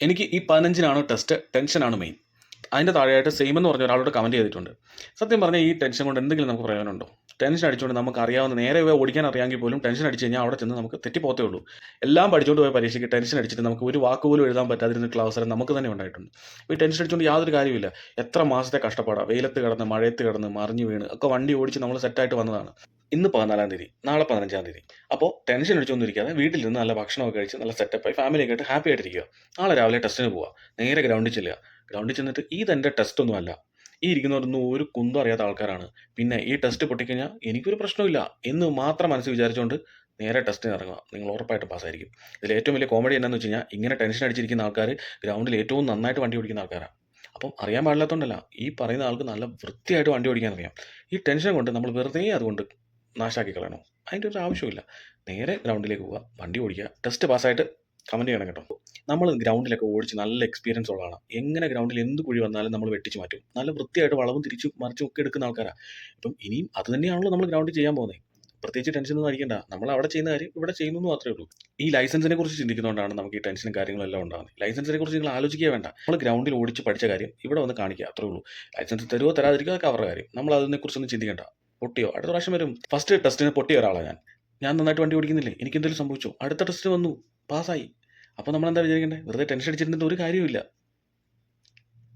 എനിക്ക് ഈ പതിനഞ്ചിനാണ് ടെസ്റ്റ് ടെൻഷനാണ് മെയിൻ അതിന്റെ താഴെയായിട്ട് സെയിം എന്ന് പറഞ്ഞ ഒരാളോട് കമന്റ് ചെയ്തിട്ടുണ്ട്. സത്യം പറഞ്ഞാൽ ഈ ടെൻഷൻ കൊണ്ട് എന്തെങ്കിലും നമുക്ക് പ്രയോജനമുണ്ടോ ടെൻഷൻ അടിച്ചുകൊണ്ട് നമുക്ക് അറിയാവുന്ന നേരെ പോയി ഓടിക്കാൻ അറിയാമെങ്കിൽ പോലും ടെൻഷൻ അടിച്ച് കഴിഞ്ഞാൽ അവിടെ ചെന്ന് നമുക്ക് തെറ്റിപ്പോത്തേ ഉള്ളൂ. എല്ലാം പഠിച്ചുകൊണ്ട് പോയ പരീക്ഷയ്ക്ക് ടെൻഷൻ അടിച്ചിട്ട് നമുക്ക് ഒരു വാക്ക് പോലും എഴുതാൻ പറ്റാതിരുന്നിട്ടുള്ള അവസരം നമുക്ക് തന്നെ ഉണ്ടായിട്ടുണ്ട്. ഈ ടെൻഷൻ അടിച്ചുകൊണ്ട് യാതൊരു കാര്യമില്ല എത്ര മാസത്തെ കഷ്ടപ്പാടാണ് വെയിലത്ത് കിടന്ന് മഴയത്ത് കിടന്ന് മറിഞ്ഞു വീണ് ഒക്കെ വണ്ടി ഓടിച്ച് നമ്മൾ സെറ്റായിട്ട് വന്നതാണ്. ഇന്ന് പതിനാലാം തീയതി നാളെ പതിനഞ്ചാം തീയതി. അപ്പോൾ ടെൻഷൻ അടിച്ചൊന്നും വീട്ടിൽ നിന്ന് നല്ല ഭക്ഷണമൊക്കെ കഴിച്ച് നല്ല സെറ്റപ്പായി ഫാമിലിയൊക്കെ ആയിട്ട് ഹാപ്പി ആയിട്ടിരിക്കുക നാളെ രാവിലെ ടെസ്റ്റിന് പോവുക നേരെ ഗ്രൗണ്ടിൽ ചെല്ലുക. ഗ്രൗണ്ടിൽ ചെന്നിട്ട് ഇതെന്റെ ടെസ്റ്റ് ഒന്നും അല്ല. ഈ ഇരിക്കുന്നവരൊന്നും ഒരു കുന്തം അറിയാത്ത ആൾക്കാരാണ്. പിന്നെ ഈ ടെസ്റ്റ് പൊട്ടിക്കഴിഞ്ഞാൽ എനിക്കൊരു പ്രശ്നമില്ല എന്ന് മാത്രം മനസ്സ് വിചാരിച്ചുകൊണ്ട് നേരെ ടെസ്റ്റിന് ഇറങ്ങുക. നിങ്ങൾ ഉറപ്പായിട്ടും പാസ്സായിരിക്കും ഇതിൽ ഏറ്റവും വലിയ കോമഡി എന്താണെന്ന് വെച്ച് കഴിഞ്ഞാൽ ഇങ്ങനെ ടെൻഷൻ അടിച്ചിരിക്കുന്ന ആൾക്കാർ ഗ്രൗണ്ടിൽ ഏറ്റവും നന്നായിട്ട് വണ്ടി ഓടിക്കുന്ന ആൾക്കാരാണ് അപ്പം അറിയാൻ പാടില്ലാത്തതുകൊണ്ടല്ല ഈ പറയുന്ന ആൾക്ക് നല്ല വൃത്തിയായിട്ട് വണ്ടി ഓടിക്കാൻ അറിയാം ഈ ടെൻഷൻ കൊണ്ട് നമ്മൾ വെറുതെ അതുകൊണ്ട് നാശാക്കി കളയണോ അതിന്റെ ഒരു ആവശ്യമില്ല നേരെ ഗ്രൗണ്ടിലേക്ക് പോവുക. വണ്ടി ഓടിക്കുക. ടെസ്റ്റ് പാസ്സായിട്ട് കമന്റ് ചെയ്യണം കേട്ടോ. നമ്മൾ ഗ്രൗണ്ടിലൊക്കെ ഓടിച്ച് നല്ല എക്സ്പീരിയൻസ് ഉള്ളതാണ്. എങ്ങനെ ഗ്രൗണ്ടിൽ എന്ത് കുഴി വന്നാലും നമ്മൾ വെട്ടിച്ച് മാറ്റും. നല്ല വൃത്തിയായിട്ട് വളവും തിരിച്ചും മറിച്ചും ഒക്കെ എടുക്കുന്ന ആൾക്കാരാണ് ഇപ്പം ഇനിയും അത് തന്നെയാണല്ലോ നമ്മൾ ഗ്രൗണ്ടിൽ ചെയ്യാൻ പോകുന്നത് പ്രത്യേകിച്ച് ടെൻഷനൊന്നും അടിക്കണ്ട. നമ്മൾ അവിടെ ചെയ്യുന്ന കാര്യം ഇവിടെ ചെയ്യുന്നു മാത്രമേ ഉള്ളൂ. ഈ ലൈസൻസിനെ കുറിച്ച് ചിന്തിക്കുന്നതുകൊണ്ടാണ് നമുക്ക് ഈ ടെൻഷനും കാര്യങ്ങളെല്ലാം ഉണ്ടാകുന്നത് ലൈസൻസിനെ കുറിച്ച് നിങ്ങൾ ആലോചിക്കുക വേണ്ട. നമ്മൾ ഗ്രൗണ്ടിൽ ഓടിച്ച് പഠിച്ച കാര്യം ഇവിടെ വന്ന് കാണിക്കുക. അത്രേ ഉള്ളൂ. ലൈസൻസ് തരുമോ തരാതിരിക്കുക അവരുടെ കാര്യം. നമ്മൾ അതിനെക്കുറിച്ചൊന്നും ചിന്തിക്കേണ്ട. പൊട്ടിയോ? അടുത്ത പ്രാവശ്യം വരും. ഫസ്റ്റ് ടെസ്റ്റിന് പൊട്ടിയ ഒരാളാണ് ഞാൻ. ഞാൻ നന്നായിട്ട് വണ്ടി ഓടിക്കുന്നില്ലേ? എനിക്ക് എന്തെങ്കിലും സംഭവിച്ചോ? അടുത്ത ടെസ്റ്റ് വന്നു. പാസ്സായി അപ്പോൾ നമ്മൾ എന്താ വിചാരിക്കേണ്ടത് വെറുതെ ടെൻഷൻ അടിച്ചിരുന്നിട്ട് ഒരു കാര്യമില്ല